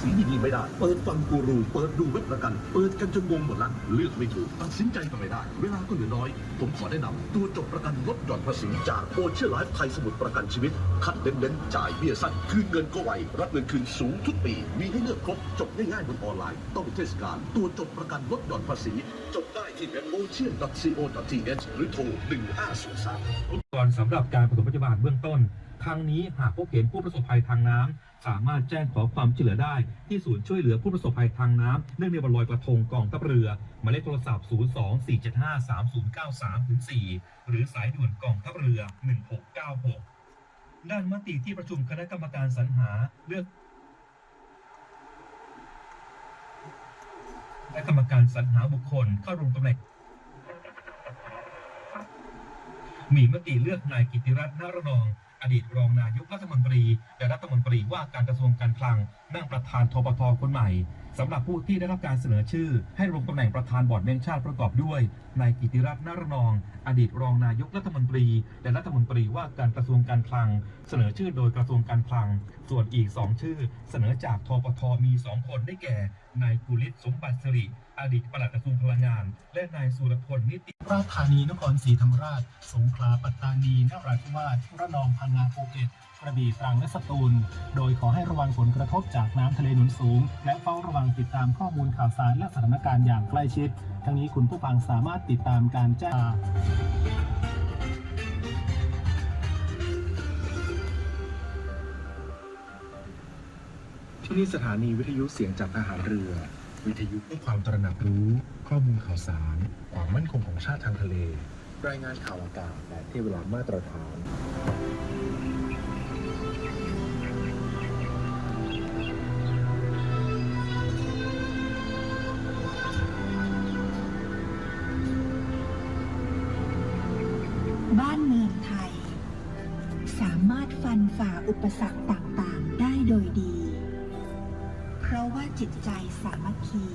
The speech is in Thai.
ที่นี่ไม่ได้ เปิดฟังกูรู เปิดดูเว็บประกัน เปิดกันจนงงหมดละ เลือกไม่ถูก ตัดสินใจก็ไม่ได้ เวลาก็เหลือน้อย ผมขอแนะนำตัวจบประกันลดหย่อนภาษีจากโอเชียไลฟ์ไทยสมุทรประกันชีวิต คัดเน้นๆจ่ายเบี้ยสั้น คืนเงินก็ไว รับเงินคืนสูงทุกปี มีให้เลือกครบ จบง่ายๆบนออนไลน์ ต้องเป็นเทศกาล ตัวจบประกันลดหย่อนภาษี จบได้ที่เว็บ ocean.co.th หรือโทร1503 ก่อนสำหรับการปฐมพยาบาลเบื้องต้นทางนี้หากพบเห็นผู้ประสบภัยทางน้ำสามารถแจ้งขอความช่วยเหลือได้ ที่ศูนย์ช่วยเหลือผู้ประสบภัยทางน้ำเนื่องในวันลอยกระทงกองทัพเรือหมายเลขโทรศัพท์ 024753093-4 หรือสายด่วนกองทัพเรือ 1696 ด้านมติที่ประชุมคณะกรรมการสรรหาเลือกและกรรมการสรรหาบุคคลเข้าลงตำแหน่ง มีมติเลือกนายกิติรัตน์นรนอง อดีตรองนายกรัฐมนตรีและรัฐมนตรีว่าการกระทรวงการคลัง นั่งประธานทปทคนใหม่สำหรับผู้ที่ได้รับการเสนอชื่อ ให้ลงตำแหน่งประธานบอร์ดแบงค์ชาติประกอบด้วยนายกิติรัตน์นารนอง อดีตรองนายกรัฐมนตรี และรัฐมนตรีว่าการกระทรวงการคลัง เสนอชื่อโดยกระทรวงการคลัง ส่วนอีกสองชื่อ เสนอจากทปทมีสองคนได้แก่นายกุลิศสมบัติสิริอดีตปลัดกระทรวงพลังงาน และนายสุรพลนิติราชธานีนครศรีธรรมราช สงขลาปัตตานีนราธิวาสระนองพังงาภูเก็ตกระบี่ตรังและสตูล โดยขอให้ระวังผลกระทบจากน้ำทะเลหนุนสูง และเฝ้าระวังติดตามข้อมูลข่าวสารและสถานการณ์อย่างใกล้ชิด ทั้งนี้คุณผู้ฟังสามารถติดตามการแจ้งที่นี่สถานีวิทยุเสียงจากทหารเรือ วิทยุเพื่อความตระหนักรู้ ข้อมูลข่าวสาร ความมั่นคงของชาติทางทะเล รายงานข่าวอากาศและที่เวลามาตรฐาน บ้านเมืองไทย สามารถฟันฝ่าอุปสรรคต่างๆ ได้โดยดี เพราะว่าจิตใจสามัคคี